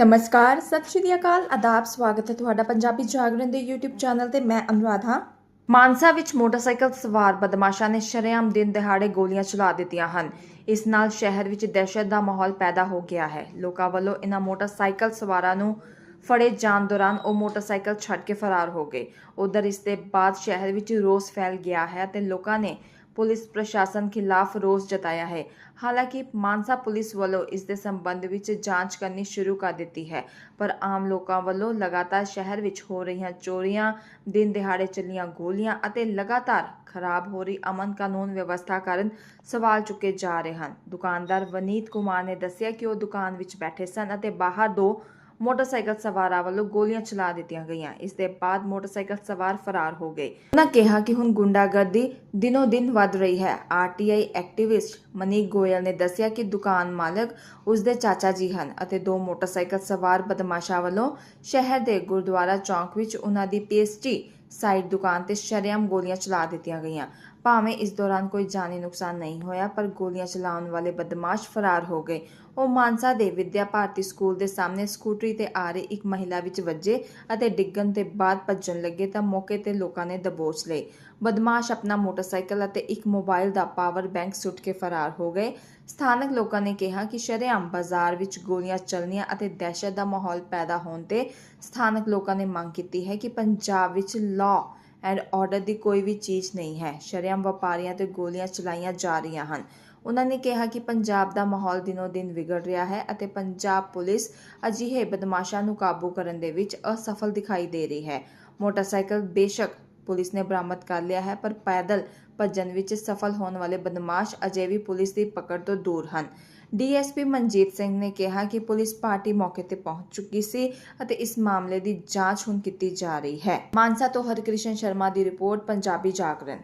ਨਮਸਕਾਰ, ਸਤਿ ਸ਼੍ਰੀ ਅਕਾਲ, ਆਦਾਬ, ਸਵਾਗਤ ਹੈ ਤੁਹਾਡਾ ਪੰਜਾਬੀ ਜਾਗਰਣ ਦੇ YouTube ਚੈਨਲ ਤੇ ਮੈਂ ਅਨੁਰਾਧ। ਹਾਂ ਮਾਨਸਾ ਵਿੱਚ ਮੋਟਰਸਾਈਕਲ ਸਵਾਰ ਬਦਮਾਸ਼ਾਂ ਨੇ ਸ਼ਰੇਆਮ ਦਿਨ ਦਿਹਾੜੇ ਗੋਲੀਆਂ ਚਲਾ ਦਿੱਤੀਆਂ ਹਨ। ਇਸ ਨਾਲ ਸ਼ਹਿਰ ਵਿੱਚ ਦਹਿਸ਼ਤ ਦਾ ਮਾਹੌਲ ਪੈਦਾ ਹੋ ਗਿਆ ਹੈ। ਲੋਕਾਂ ਵੱਲੋਂ ਇਹਨਾਂ ਮੋਟਰਸਾਈਕਲ ਸਵਾਰਾਂ ਨੂੰ ਫੜੇ ਜਾਣ ਦੌਰਾਨ ਉਹ ਮੋਟਰਸਾਈਕਲ ਛੱਡ ਕੇ ਫਰਾਰ ਹੋ ਗਏ। ਉਧਰ ਇਸ ਦੇ ਬਾਅਦ ਸ਼ਹਿਰ ਵਿੱਚ ਰੋਸ ਫੈਲ ਗਿਆ ਹੈ ਤੇ ਲੋਕਾਂ ਨੇ ਪੁਲਿਸ ਪ੍ਰਸ਼ਾਸਨ ਖਿਲਾਫ ਰੋਸ ਜਤਾਇਆ ਹੈ। ਹਾਲਾਂਕਿ ਮਾਨਸਾ ਪੁਲਿਸ ਵੱਲੋਂ ਇਸ ਦੇ ਸੰਬੰਧ ਵਿੱਚ ਜਾਂਚ ਕਰਨੀ ਸ਼ੁਰੂ ਕਰ ਦਿੱਤੀ ਹੈ, ਪਰ ਆਮ ਲੋਕਾਂ ਵੱਲੋਂ ਲਗਾਤਾਰ ਸ਼ਹਿਰ ਵਿੱਚ ਹੋ ਰਹੀਆਂ ਚੋਰੀਆਂ, ਦਿਨ ਦਿਹਾੜੇ ਚੱਲੀਆਂ ਗੋਲੀਆਂ ਅਤੇ ਲਗਾਤਾਰ ਖਰਾਬ ਹੋ ਰਹੀ ਅਮਨ ਕਾਨੂੰਨ ਵਿਵਸਥਾ ਕਾਰਨ ਸਵਾਲ ਚੁੱਕੇ ਜਾ ਰਹੇ ਹਨ। ਦੁਕਾਨਦਾਰ ਵਨੀਤ ਕੁਮਾਰ ਨੇ ਦੱਸਿਆ ਕਿ ਉਹ ਦੁਕਾਨ ਵਿੱਚ ਬੈਠੇ ਸਨ ਅਤੇ ਬਾਹਰ ਦੋ ਮੋਟਰਸਾਈਕਲ ਸਵਾਰਾਂ ਵੱਲੋਂ ਗੋਲੀਆਂ ਚਲਾ ਦਿੱਤੀਆਂ ਗਈਆਂ। ਇਸ ਦੇ ਬਾਅਦ ਮੋਟਰਸਾਈਕਲ ਸਵਾਰ ਫਰਾਰ ਹੋ ਗਏ। ਉਹਨਾਂ ਕਿਹਾ ਕਿ ਹੁਣ ਗੁੰਡਾਗਰਦੀ ਦਿਨੋ ਦਿਨ ਵੱਧ ਰਹੀ ਹੈ। ਆਰਟੀਆਈ ਐਕਟਿਵਿਸਟ ਮਨੀਕ ਗੋਇਲ ਨੇ ਦੱਸਿਆ ਕਿ ਦੁਕਾਨ ਮਾਲਕ ਉਸ ਦੇ ਚਾਚਾ ਜੀ ਹਨ ਅਤੇ ਦੋ ਮੋਟਰਸਾਈਕਲ ਸਵਾਰ ਬਦਮਾਸ਼ਾਂ ਵੱਲੋਂ ਸ਼ਹਿਰ ਦੇ ਗੁਰਦੁਆਰਾ ਚੌਂਕ ਵਿੱਚ ਉਹਨਾਂ ਦੀ ਪੇਸਟੀ ਸਾਈਡ ਦੁਕਾਨ ਤੇ ਸ਼ਰੇਆਮ ਗੋਲੀਆਂ ਚਲਾ ਦਿੱਤੀਆਂ ਗਈਆਂ। ਭਾਵੇਂ ਇਸ ਦੌਰਾਨ ਕੋਈ ਜਾਨੀ ਨੁਕਸਾਨ ਨਹੀਂ ਹੋਇਆ, ਪਰ ਗੋਲੀਆਂ ਚਲਾਉਣ ਵਾਲੇ ਬਦਮਾਸ਼ ਫਰਾਰ ਹੋ ਗਏ। ਉਹ ਮਾਨਸਾ ਦੇ ਵਿਦਿਆ ਭਾਰਤੀ ਸਕੂਲ ਦੇ ਸਾਹਮਣੇ ਸਕੂਟਰੀ ਤੇ ਆ ਰਹੀ ਇੱਕ ਮਹਿਲਾ ਵਿੱਚ ਵੱਜੇ ਅਤੇ ਡਿੱਗਣ ਦੇ ਬਾਅਦ ਭੱਜਣ ਲੱਗੇ ਤਾਂ ਮੌਕੇ ਤੇ ਲੋਕਾਂ ਨੇ ਦਬੋਚ ਲਏ। ਬਦਮਾਸ਼ ਆਪਣਾ ਮੋਟਰਸਾਈਕਲ ਅਤੇ ਇੱਕ ਮੋਬਾਈਲ ਦਾ ਪਾਵਰ ਬੈਂਕ ਸੁੱਟ ਕੇ ਫਰਾਰ ਹੋ ਗਏ। ਸਥਾਨਕ ਲੋਕਾਂ ਨੇ ਕਿਹਾ ਕਿ ਸ਼ਰੇਆਮ ਬਾਜ਼ਾਰ ਵਿੱਚ ਗੋਲੀਆਂ ਚੱਲਣੀਆਂ ਅਤੇ ਦਹਿਸ਼ਤ ਦਾ ਮਾਹੌਲ ਪੈਦਾ ਹੋਣ ਤੇ ਸਥਾਨਕ ਲੋਕਾਂ ਨੇ ਮੰਗ ਕੀਤੀ ਹੈ ਕਿ ਪੰਜਾਬ ਵਿੱਚ ਲਾਅ ਐਂਡ ਆਰਡਰ ਦੀ ਕੋਈ ਵੀ ਚੀਜ਼ ਨਹੀਂ ਹੈ। ਸ਼ਰੇਆਮ ਵਪਾਰੀਆਂ ਤੇ ਗੋਲੀਆਂ ਚਲਾਈਆਂ ਜਾ ਰਹੀਆਂ ਹਨ। ਉਹਨਾਂ ਨੇ ਕਿਹਾ ਕਿ ਪੰਜਾਬ ਦਾ ਮਾਹੌਲ ਦਿਨੋ ਦਿਨ ਵਿਗੜ ਰਿਹਾ ਹੈ ਅਤੇ ਪੰਜਾਬ ਪੁਲਿਸ ਅਜਿਹੇ ਬਦਮਾਸ਼ਾਂ ਨੂੰ ਕਾਬੂ ਕਰਨ ਦੇ ਵਿੱਚ ਅਸਫਲ ਦਿਖਾਈ ਦੇ ਰਹੀ ਹੈ। ਮੋਟਰਸਾਈਕਲ ਬੇਸ਼ੱਕ ਪੁਲਿਸ ਨੇ ਬਰਾਮਦ ਕਰ ਲਿਆ ਹੈ, ਪਰ ਪੈਦਲ ਭੱਜਣ ਵਿੱਚ ਸਫਲ ਹੋਣ ਵਾਲੇ ਬਦਮਾਸ਼ ਅਜੇ ਵੀ ਪੁਲਿਸ ਦੀ ਪਕੜ ਤੋਂ ਦੂਰ ਹਨ। ਡੀਐਸਪੀ ਮਨਜੀਤ ਸਿੰਘ ਨੇ ਕਿਹਾ ਕਿ ਪੁਲਿਸ ਪਾਰਟੀ ਮੌਕੇ ਤੇ ਪਹੁੰਚ ਚੁੱਕੀ ਸੀ ਅਤੇ ਇਸ ਮਾਮਲੇ ਦੀ ਜਾਂਚ ਹੁਣ ਕੀਤੀ ਜਾ ਰਹੀ ਹੈ। ਮਾਨਸਾ ਤੋਂ ਹਰਕ੍ਰਿਸ਼ਨ ਸ਼ਰਮਾ ਦੀ ਰਿਪੋਰਟ, ਪੰਜਾਬੀ ਜਾਗਰਣ।